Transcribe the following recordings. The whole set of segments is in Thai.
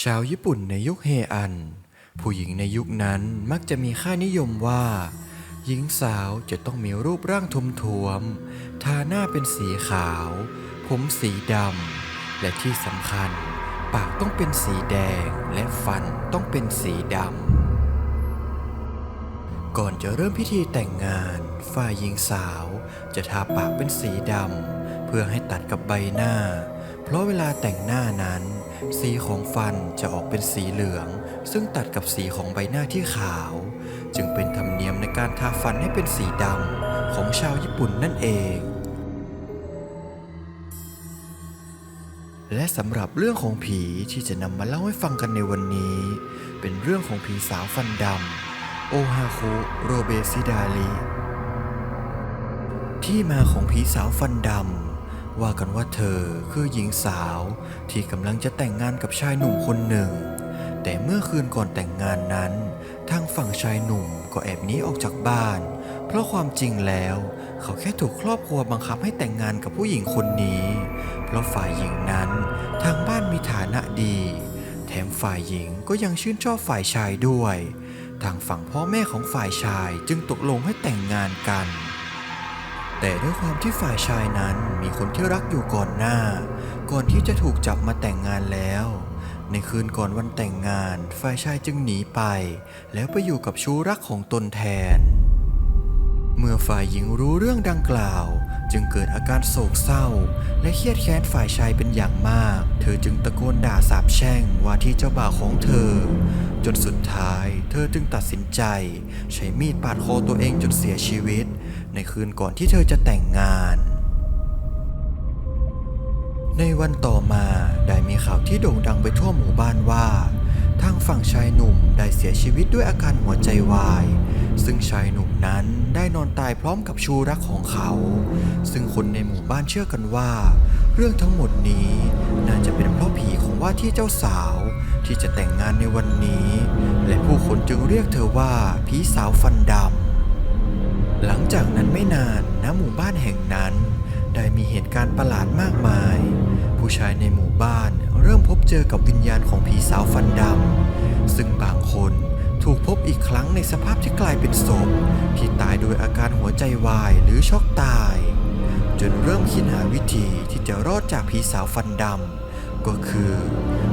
ชาวญี่ปุ่นในยุคเฮอัน ผู้หญิงในยุคนั้นมักจะมีค่านิยมว่า หญิงสาวจะต้องมีรูปร่างทุมทวมๆทาหน้าเป็นสีขาว ผมสีดำ และที่สำคัญ ปากต้องเป็นสีแดงและฟันต้องเป็นสีดำ ก่อนจะเริ่มพิธีแต่งงาน ฝ่ายหญิงสาวจะทาปากเป็นสีดำ เพื่อให้ตัดกับใบหน้า เพราะเวลาแต่งหน้านั้น สีของฟันจะออกเป็นสีเหลือง ซึ่งตัดกับสีของใบหน้าที่ขาว จึงเป็นธรรมเนียมในการทาฟันให้เป็นสีดำของชาวญี่ปุ่นนั่นเอง และสำหรับเรื่องของผีที่จะนำมาเล่าให้ฟังกันในวันนี้ เป็นเรื่องของผีสาวฟันดำโอฮาคุโรเบซิดาลิที่มาของผีสาวฟันดำ ว่ากันว่าเธอคือหญิงสาวที่กำลังจะแต่งงานกับชายหนุ่มคนหนึ่ง แต่เมื่อคืนก่อนแต่งงานนั้น ทางฝั่งชายหนุ่มก็แอบหนีออกจากบ้าน เพราะความจริงแล้ว เขาแค่ถูกครอบครัวบังคับให้แต่งงานกับผู้หญิงคนนี้ เพราะฝ่ายหญิงนั้นทางบ้านมีฐานะดี แถมฝ่ายหญิงก็ยังชื่นชอบฝ่ายชายด้วย ทางฝั่งพ่อแม่ของฝ่ายชายจึงตกลงให้แต่งงานกัน แต่ด้วยความที่ฝ่ายชายนั้นมีคนที่รักอยู่ก่อนหน้า ก่อนที่จะถูกจับมาแต่งงานแล้ว ในคืนก่อนวันแต่งงาน ฝ่ายชายจึงหนีไป แล้วไปอยู่กับชู้รักของตนแทน เมื่อฝ่ายหญิงรู้เรื่องดังกล่าว จึงเกิดอาการโศกเศร้า และเครียดแค้นฝ่ายชายเป็นอย่างมาก เธอจึงตะโกนด่าสาปแช่งว่าที่เจ้าบ่าวของเธอ จนสุดท้าย เธอจึงตัดสินใจ ใช้มีดปาดคอตัวเองจนเสียชีวิต ในคืนก่อนที่เธอจะแต่งงานในวันต่อมาได้มีข่าวที่โด่งดังไปทั่วหมู่บ้านว่า ทางฝั่งชายหนุ่มได้เสียชีวิตด้วยอาการหัวใจวาย ซึ่งชายหนุ่มนั้นได้นอนตายพร้อมกับชูรักของเขา ซึ่งคนในหมู่บ้านเชื่อกันว่า เรื่องทั้งหมดนี้น่าจะเป็นเพราะผีของว่าที่เจ้าสาวที่จะแต่งงานในวันนี้ และผู้คนจึงเรียกเธอว่าผีสาวฟันดำหลังจากนั้นไม่นานณหมู่บ้านแห่งนั้น ได้มีเหตุการณ์ประหลาดมากมาย ผู้ชายในหมู่บ้านเริ่มพบเจอกับวิญญาณของผีสาวฟันดำ ซึ่งบางคนถูกพบอีกครั้งในสภาพที่กลายเป็นศพ ที่ตายโดยอาการหัวใจวายหรือช็อกตาย จนเริ่มคิดหาวิธีที่จะรอดจากผีสาวฟันดำ ก็คือ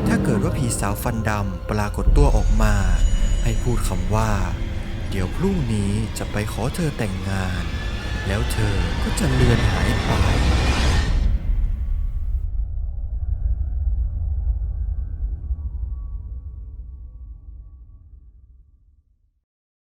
ถ้าเกิดว่าผีสาวฟันดำปรากฏตัวออกมา ให้พูดคำว่า เดี๋ยวพรุ่งนี้จะไปขอเธอแต่งงาน แล้วเธอก็จะเลือนหายไป